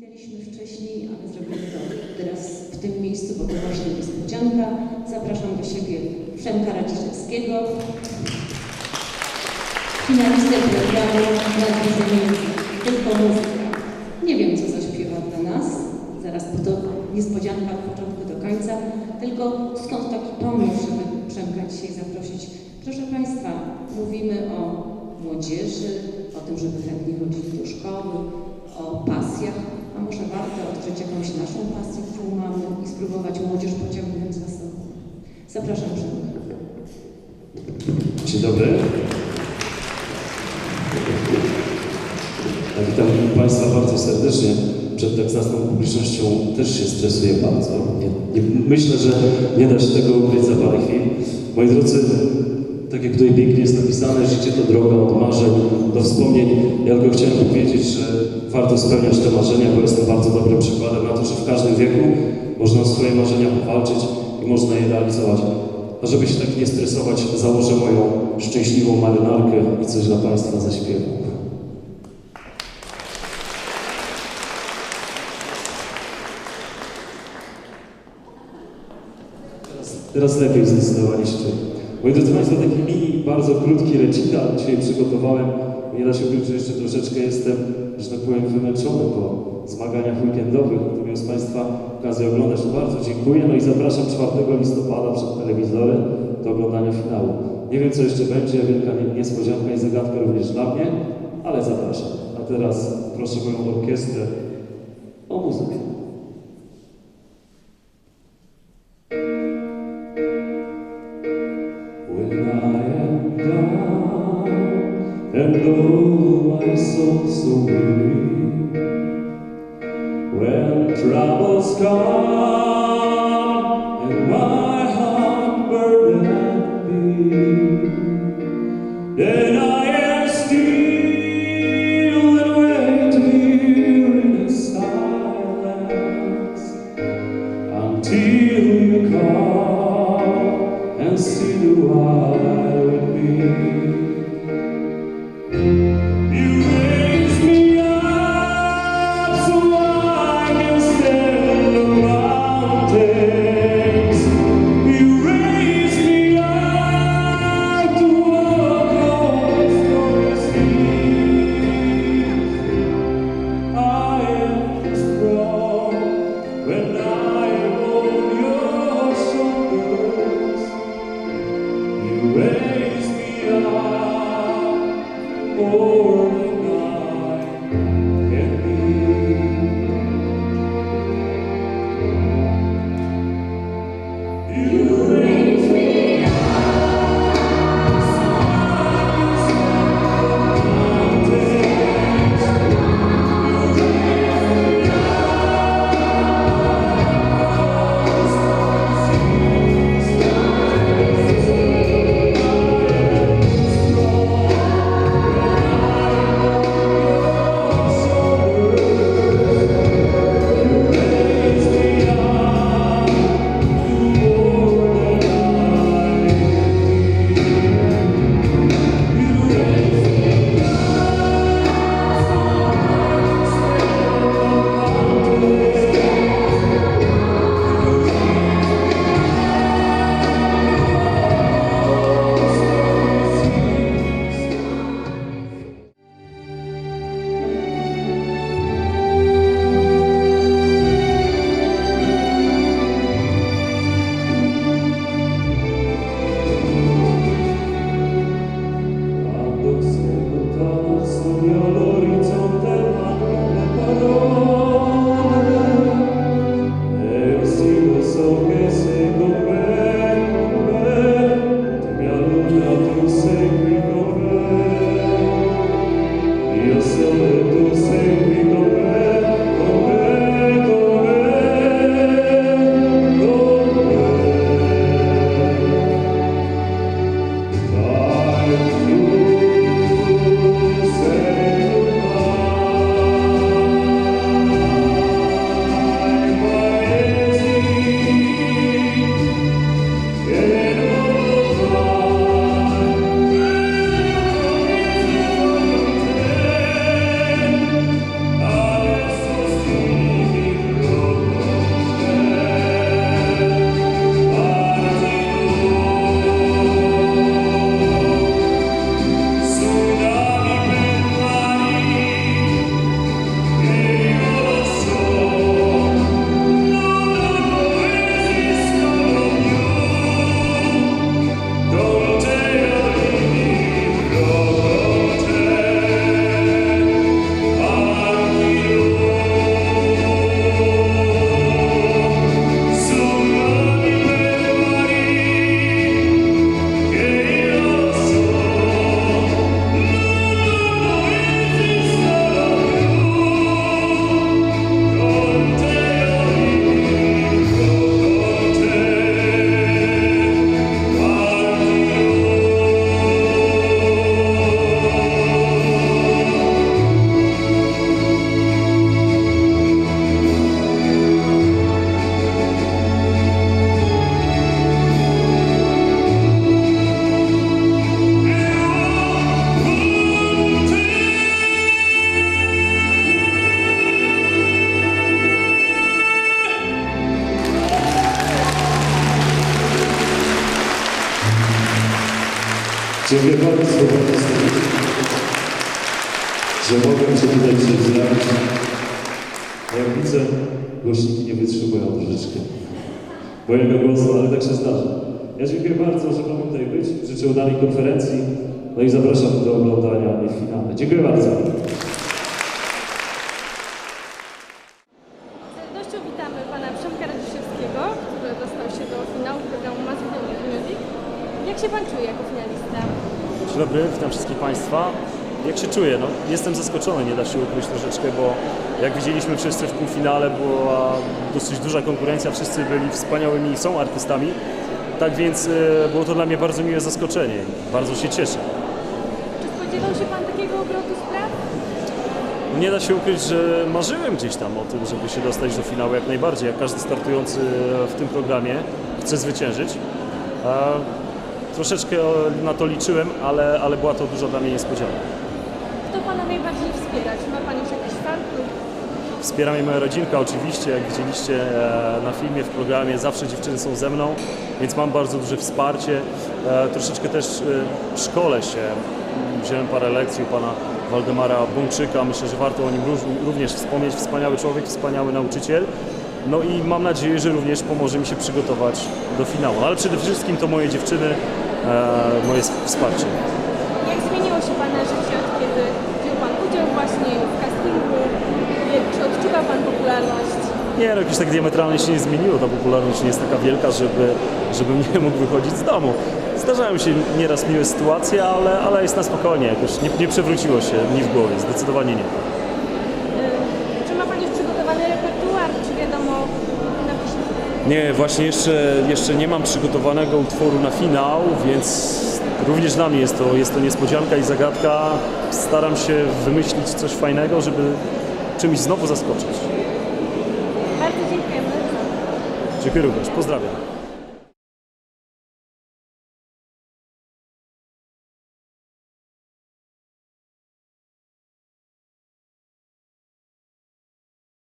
Witaliśmy wcześniej, ale zrobimy to teraz w tym miejscu, bo to właśnie niespodzianka. Zapraszam do siebie Przemka Radziszewskiego, finalistę programu na widzenie tylko muzyka. Nie wiem, co zaśpiewa dla nas, zaraz, bo to niespodzianka od początku do końca, tylko skąd taki pomysł, żeby Przemka dzisiaj zaprosić? Proszę Państwa, mówimy o młodzieży, o tym, żeby chętnie chodzili do szkoły, o pasjach, a może warto odkryć jakąś naszą pasję, którą mamy i spróbować młodzież pociągnąć za sobą. Zapraszam Przemka. Dzień dobry. Ja Witam Państwa bardzo serdecznie. Przed tak znaczną publicznością też się stresuję bardzo. Nie, nie, myślę, że nie da się tego ukryć za parę chwil. Moi drodzy, tak jak tutaj pięknie jest napisane, życie to droga od marzeń do wspomnień. Ja tylko chciałem powiedzieć, że warto spełniać te marzenia, bo jestem bardzo dobrym przykładem na to, że w każdym wieku można o swoje marzenia powalczyć i można je realizować. A żeby się tak nie stresować, założę moją szczęśliwą marynarkę i coś dla Państwa zaśpiewam. Teraz, lepiej zdecydowaliście. Moi drodzy Państwo, taki mini, bardzo krótki recital dzisiaj przygotowałem. Nie da się ukryć, że jeszcze troszeczkę jestem, że tak powiem, wymęczony po zmaganiach weekendowych. Natomiast Państwa okazję oglądać, bardzo dziękuję. No i zapraszam 4 listopada przed telewizorem do oglądania finału. Nie wiem, co jeszcze będzie, wielka nie- niespodzianka i zagadka również dla mnie, ale zapraszam. A teraz proszę moją orkiestrę o muzykę. And oh my soul so weary, when troubles come and my heart burdened be, Dziękuję bardzo, serdecznie, że mogłem Cię tutaj przedstawić. Jak widzę, głośniki nie wytrzymują troszeczkę mojego głosu, ale tak się zdarza. Ja dziękuję bardzo, że mogłem tutaj być. Życzę udanej konferencji. No i zapraszam do oglądania jej finału. Dziękuję bardzo. Radością witamy pana Przemka Radziszewskiego, który dostał się do finału programu Mazur Music. Jak się pan czuje jako finalista? Dzień dobry, witam wszystkich Państwa. Jak się czuję? No, jestem zaskoczony, nie da się ukryć troszeczkę, bo jak widzieliśmy wszyscy w półfinale była dosyć duża konkurencja, wszyscy byli wspaniałymi, są artystami. Tak więc e, było to dla mnie bardzo miłe zaskoczenie. Bardzo się cieszę. Czy spodziewał się pan takiego obrotu spraw? Nie da się ukryć, że marzyłem gdzieś tam o tym, żeby się dostać do finału jak najbardziej. Jak każdy startujący w tym programie chce zwyciężyć. E, Troszeczkę na to liczyłem, ale, ale była to duża dla mnie niespodzianka. Kto pana najbardziej wspiera? Czy ma pan już jakiś fan? Wspiera mnie moja rodzinka oczywiście, jak widzieliście e, na filmie, w programie, zawsze dziewczyny są ze mną, więc mam bardzo duże wsparcie. E, Troszeczkę też e, szkole się, wziąłem parę lekcji u pana Waldemara Bączyka, myślę, że warto o nim ró- również wspomnieć, wspaniały człowiek, wspaniały nauczyciel. No i mam nadzieję, że również pomoże mi się przygotować do finału, ale przede wszystkim to moje dziewczyny, e, moje s- wsparcie. Jak zmieniło się pana życie od kiedy wziął pan udział właśnie w castingu? Czy odczuwa pan popularność? Nie, no jakoś tak diametralnie się nie zmieniło. Ta popularność nie jest taka wielka, żeby, żebym nie mógł wychodzić z domu. Zdarzają się nieraz miłe sytuacje, ale, ale jest na spokojnie. Jakoś nie, nie przewróciło się ni w głowie. Zdecydowanie nie. Y, Czy ma pan już przygotowany repertuar? Czy wiadomo? Nie, właśnie jeszcze, jeszcze nie mam przygotowanego utworu na finał, więc również dla mnie jest to, jest to niespodzianka i zagadka. Staram się wymyślić coś fajnego, żeby czymś znowu zaskoczyć. Bardzo dziękujemy. Dziękuję również. Pozdrawiam.